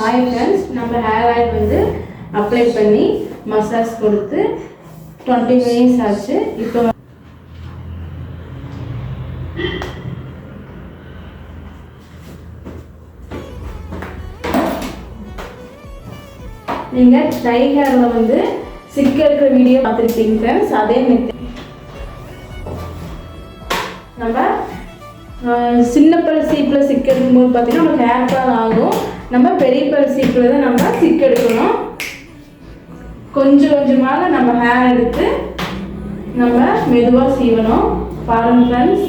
Hi டன்ஸ் நம்ம hair oil வந்து அப்ளை பண்ணி மசாஜ் கொடுத்து டுவெண்ட்டி மினிட்ஸ் ஆச்சு. இப்போ நீங்கள் டை ஹேரில் வந்து சிக்க இருக்கிற வீடியோ பார்த்துருப்பீங்க ஃப்ரெண்ட்ஸ் அதே மெத்தட் நம்ம ஆஹ், சின்ன பல் சீப்பில் சிக்க இருக்கும்போது பார்த்தீங்கன்னா நமக்கு ஹேர் ஃபால் ஆகும். நம்ம பெரிய பல் தான் நம்ம சிக் எடுக்கணும். கொஞ்சம் கொஞ்சமாக நம்ம ஹேர் எடுத்து நம்ம மெதுவாக சீவணும். பாருங்க ஃப்ரெண்ட்ஸ்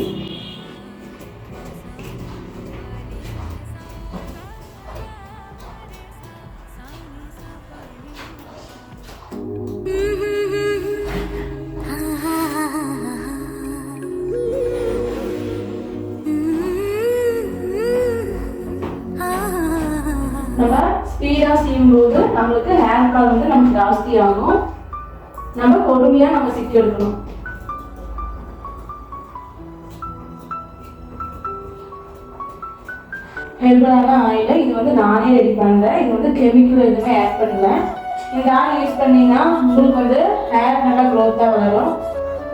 ஸ்பீடாக செய்யும்போது நம்மளுக்கு ஹேர் ஃபால் வந்து நமக்கு ஜாஸ்தி ஆகும். நம்ம பொறுமையாக நம்ம சிக்கி எடுக்கணும். ஹெர்பலான ஆயில் இது வந்து நானே ரெடி பண்ணுறேன் இது வந்து கெமிக்கல் எதுவுமே ஆட் பண்ணல. இந்த ஆயில் யூஸ் பண்ணிங்கன்னா உங்களுக்கு வந்து ஹேர் நல்லா க்ரோத்தாக வளரும்.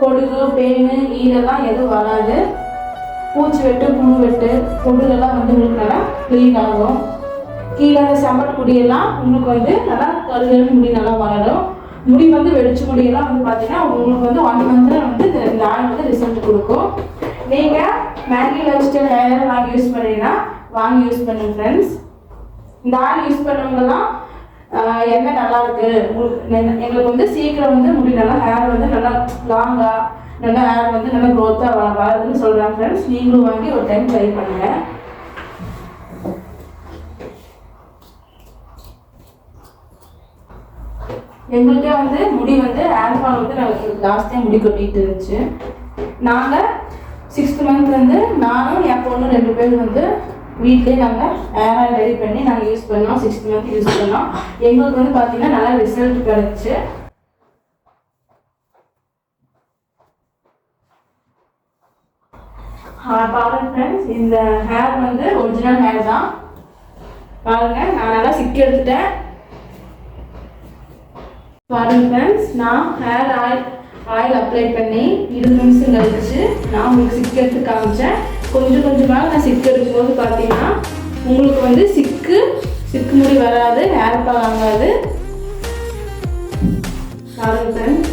பொடுகு பேனு ஈரெல்லாம் எதுவும் வராது. பூச்சி வெட்டு புழு வெட்டு பொடுகெல்லாம் வந்து உங்களுக்கு நல்லா க்ளீன் ஆகும். கீழே அந்த செம்பட் முடியெல்லாம் உங்களுக்கு வந்து நல்லா கருகல் முடி நல்லா வளரும். முடி வந்து வெடிச்சு முடியெல்லாம் வந்து பார்த்தீங்கன்னா உங்களுக்கு வந்து ஒன் மந்த்தில் வந்து இந்த ஆயில் வந்து ரிசல்ட் கொடுக்கும். நீங்கள் மேகி லைஃப் ஸ்டைல் ஹேர் வாங்கி யூஸ் பண்ணீங்கன்னா வாங்கி யூஸ் பண்ணுங்க ஃப்ரெண்ட்ஸ் இந்த ஆயில் யூஸ் பண்ணவங்கலாம் என்ன நல்லா இருக்கு? உங்களுக்கு எங்களுக்கு வந்து சீக்கிரம் வந்து முடி நல்லா ஹேர் வந்து நல்லா லாங்காக நல்லா ஹேர் வந்து நல்லா க்ரோத்தாக வ வளருதுன்னு சொல்கிறாங்க ஃப்ரெண்ட்ஸ் நீங்களும் வாங்கி ஒரு டைம் ட்ரை பண்ணுங்கள் எங்களுக்கே வந்து முடி வந்து ஆல்ஃபால் வந்து நாங்கள் ஜாஸ்தியாக முடி கொட்டிட்டு இருந்துச்சு. நாங்கள் சிக்ஸ்த் மந்த்லேருந்து நானும் என் பொண்ணு ரெண்டு பேரும் வந்து வீட்லேயே நாங்கள் ஹேர் ஆயில் ரெடி பண்ணி நாங்கள் யூஸ் பண்ணோம். சிக்ஸ்த் மந்த் யூஸ் பண்ணோம். எங்களுக்கு வந்து பார்த்தீங்கன்னா நல்லா ரிசல்ட் கிடச்சி. பாருங்க ஃப்ரெண்ட்ஸ் இந்த ஹேர் வந்து ஒரிஜினல் ஹேர் தான். பாருங்கள் நான் நல்லா சிக்கி எடுத்துட்டேன். பாருங்க ஃப்ரெண்ட்ஸ் நான் ஹேர் ஆயில் ஆயில் அப்ளை பண்ணி இருபது நிமிஷம் கழிச்சு நான் உங்களுக்கு சிக்கிறது காமிச்சேன். கொஞ்சம் கொஞ்சமாக நான் சிக்கு இருக்கும்போது பார்த்தீங்கன்னா உங்களுக்கு வந்து சிக்கு சிக்கு முடி வராது ஹேர் ஃபால் ஆகாது. பாருங்க ஃப்ரெண்ட்ஸ்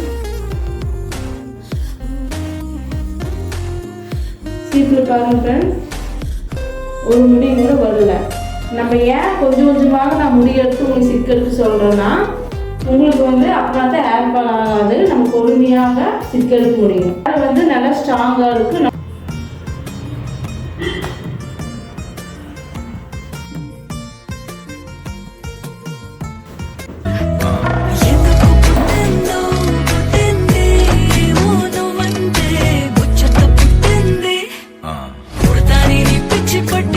சீப்பில் பாருங்க ஃப்ரெண்ட்ஸ் ஒரு முடி கூட வரல. நம்ம ஏன் கொஞ்சம் கொஞ்சமாக நான் முடி எடுத்து உங்களுக்கு சிக்கு எடுத்து சொல்கிறேன்னா உங்களுக்கு வந்து அப்புறம் தான் ஆட் பண்ணாது. நம்ம பொறுமையாக சிக்கெடுக்க முடியும். அது வந்து நல்லா ஸ்ட்ராங்காக இருக்குது பட்டு